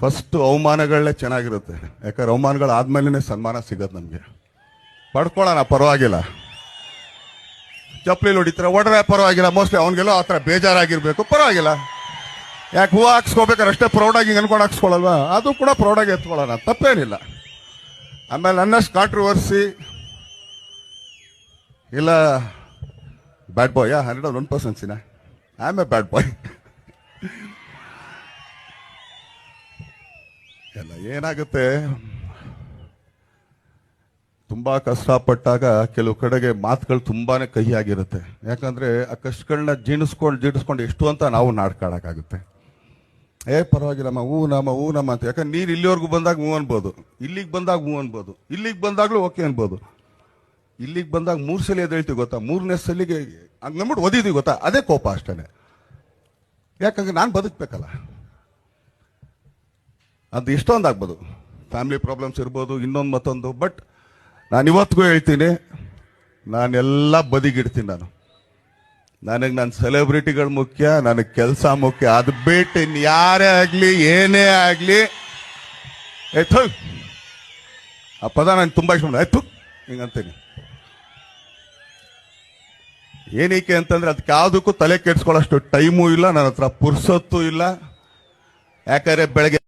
First ಅವಮಾನಗಳೇ ಚೆನ್ನಾಗಿರುತ್ತೆ. ಯಾಕಂದ್ರೆ ಅವಮಾನಗಳು ಆದ್ಮೇಲೆ ಸನ್ಮಾನ ಸಿಗೋದು ನಮಗೆ. ಪಡ್ಕೊಳ್ಳೋಣ, ಪರವಾಗಿಲ್ಲ. ಚಪ್ಪಲಿ ಹೊಡಿತಾರೆ ಒಡ್ರೆ ಪರವಾಗಿಲ್ಲ. ಮೋಸ್ಟ್ಲಿ ಅವನಿಗೆಲ್ಲ ಆ ಥರ ಬೇಜಾರಾಗಿರ್ಬೇಕು. ಪರವಾಗಿಲ್ಲ. ಯಾಕೆ ಹೂವು ಹಾಕ್ಸ್ಕೋಬೇಕಾದ್ರೆ ಅಷ್ಟೇ ಪ್ರೌಡಾಗಿ ಅನ್ಕೊಂಡು ಹಾಕ್ಸ್ಕೊಳ್ಳಲ್ವಾ ಅದು ಕೂಡ ಪ್ರೌಡಾಗಿ ಎತ್ಕೊಳ್ಳೋಣ. ತಪ್ಪೇನಿಲ್ಲ. ಆಮೇಲೆ ನನ್ನಷ್ಟು ಕಾಂಟ್ರವರ್ಸಿ ಇಲ್ಲ bad boy hundred one ಪರ್ಸೆಂಟ್ಸಿನ I am a bad boy ಎಲ್ಲ ಏನಾಗುತ್ತೆ? ತುಂಬಾ ಕಷ್ಟಪಟ್ಟಾಗ ಕೆಲವು ಕಡೆಗೆ ಮಾತುಗಳು ತುಂಬಾನೇ ಕಹಿಯಾಗಿರುತ್ತೆ. ಯಾಕಂದ್ರೆ ಆ ಕಷ್ಟಗಳನ್ನ ಜೀಣಿಸ್ಕೊಂಡು ಜೀರ್ಣಿಸ್ಕೊಂಡು ಎಷ್ಟು ಅಂತ ನಾವು ನಾಡ್ಕಾಡಕ್ಕಾಗುತ್ತೆ. ಏ ಪರವಾಗಿಲ್ಲಮ್ಮ ಹೂ, ನಮ್ಮ ಹೂ, ನಮ್ಮ ಅಂತ. ಯಾಕಂದ್ರೆ ನೀರು ಇಲ್ಲಿವರೆಗೂ ಬಂದಾಗ ಹೂ ಅನ್ಬೋದು. ಇಲ್ಲಿಗೆ ಬಂದಾಗ ಹೂ ಅನ್ಬೋದು. ಇಲ್ಲಿಗೆ ಬಂದಾಗ್ಲೂ ಓಕೆ ಅನ್ಬೋದು. ಇಲ್ಲಿಗೆ ಬಂದಾಗ ಮೂರು ಸಲ ಎದ್ದೇಳ್ತೀವಿ ಗೊತ್ತಾ? ಮೂರನೇ ಸಲಿಗೆ ಹಂಗ್ ನಂಬಿಟ್ಟು ಓದಿದೀವಿ ಗೊತ್ತಾ? ಅದೇ ಕೋಪ ಅಷ್ಟೇ ಯಾಕಂದ್ರೆ ನಾನು ಬದುಕಬೇಕಲ್ಲ. ಅದು ಇಷ್ಟೊಂದು ಆಗ್ಬೋದು. ಫ್ಯಾಮಿಲಿ ಪ್ರಾಬ್ಲಮ್ಸ್ ಇರ್ಬೋದು, ಇನ್ನೊಂದು ಮತ್ತೊಂದು ಬಟ್ ನಾನು ಇವತ್ತಿಗೂ ಹೇಳ್ತೀನಿ, ನಾನೆಲ್ಲ ಬದಿಗಿಡ್ತೀನಿ ನಾನು. ನನಗೆ ನನ್ನ ಸೆಲೆಬ್ರಿಟಿಗಳು ಮುಖ್ಯ, ನನಗೆ ಕೆಲಸ ಮುಖ್ಯ, ಅದು ಬಿಟ್ಟು ಇನ್ನು ಯಾರೇ ಆಗಲಿ, ಏನೇ ಆಗಲಿ. ಆಯ್ತು ಆ ಪದ ನಾನು ತುಂಬ ಇಷ್ಟ ಆಯ್ತು ಹಿಂಗಂತೀನಿ. ಏನಕ್ಕೆ ಅಂತಂದ್ರೆ ಅದಕ್ಕೆ ಯಾವುದಕ್ಕೂ ತಲೆ ಕೆಡ್ಸ್ಕೊಳ್ಳೋಷ್ಟು ಟೈಮು ಇಲ್ಲ ನನ್ನ ಹತ್ರ ಪುರ್ಸೊತ್ತು ಇಲ್ಲ. ಯಾಕಂದ್ರೆ ಬೆಳಗ್ಗೆ